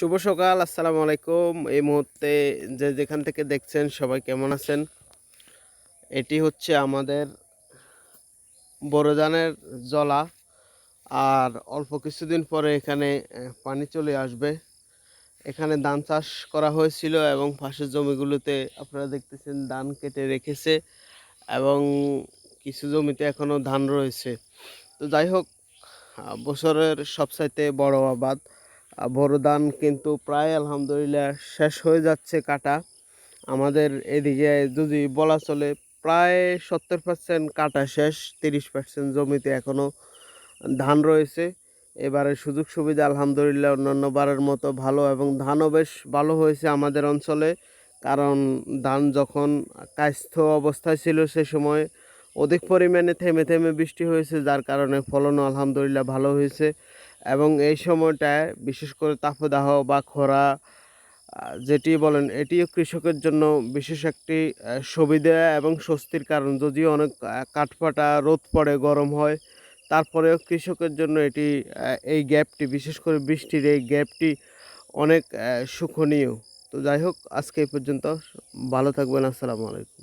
শুভ সকাল, আসসালামু আলাইকুম। এই মুহূর্তে যে যেখান থেকে দেখছেন, সবাই কেমন আছেন? এটি হচ্ছে আমাদের বড়জানের জলা। আর অল্প কিছুদিন পরে এখানে পানি চলে আসবে। এখানে ধান চাষ করা হয়েছিল এবং পাশের জমিগুলোতে আপনারা দেখতেছেন ধান কেটে রেখেছে এবং কিছু জমিতে এখনও ধান রয়েছে। তো যাই হোক বছরের সবচাইতে বড় আবাদ। বড় ধান কিন্তু প্রায় আলহামদুলিল্লাহ শেষ হয়ে যাচ্ছে কাটা। আমাদের এদিকে যদি বলা চলে, প্রায় সত্তর পার্সেন্ট কাটা শেষ, তিরিশ পার্সেন্ট জমিতে এখনও ধান রয়েছে। এবারে সুযোগ সুবিধা আলহামদুলিল্লাহ অন্যান্য বারের মতো ভালো এবং ধানও বেশ ভালো হয়েছে আমাদের অঞ্চলে। কারণ ধান যখন কাস্থ অবস্থায় ছিল সে সময় অধিক পরিমাণে থেমে থেমে বৃষ্টি হয়েছে যার কারণে ফলনও আলহামদুলিল্লাহ ভালো হয়েছে। এবং এই সময়টায় বিশেষ করে তাপদাহ বা খরা যেটি বলেন এটিও কৃষকের জন্য বিশেষ একটি সুবিধা এবং স্বস্তির কারণ। যদিও অনেক আহ, কাঠফাটা রোদ পড়ে গরম হয় তারপরেও কৃষকের জন্য এটি এই গ্যাপটি বিশেষ করে বৃষ্টির এই গ্যাপটি অনেক সুখনীয়। তো যাই হোক আজকে এই পর্যন্ত ভালো থাকবেন আসসালামু আলাইকুম।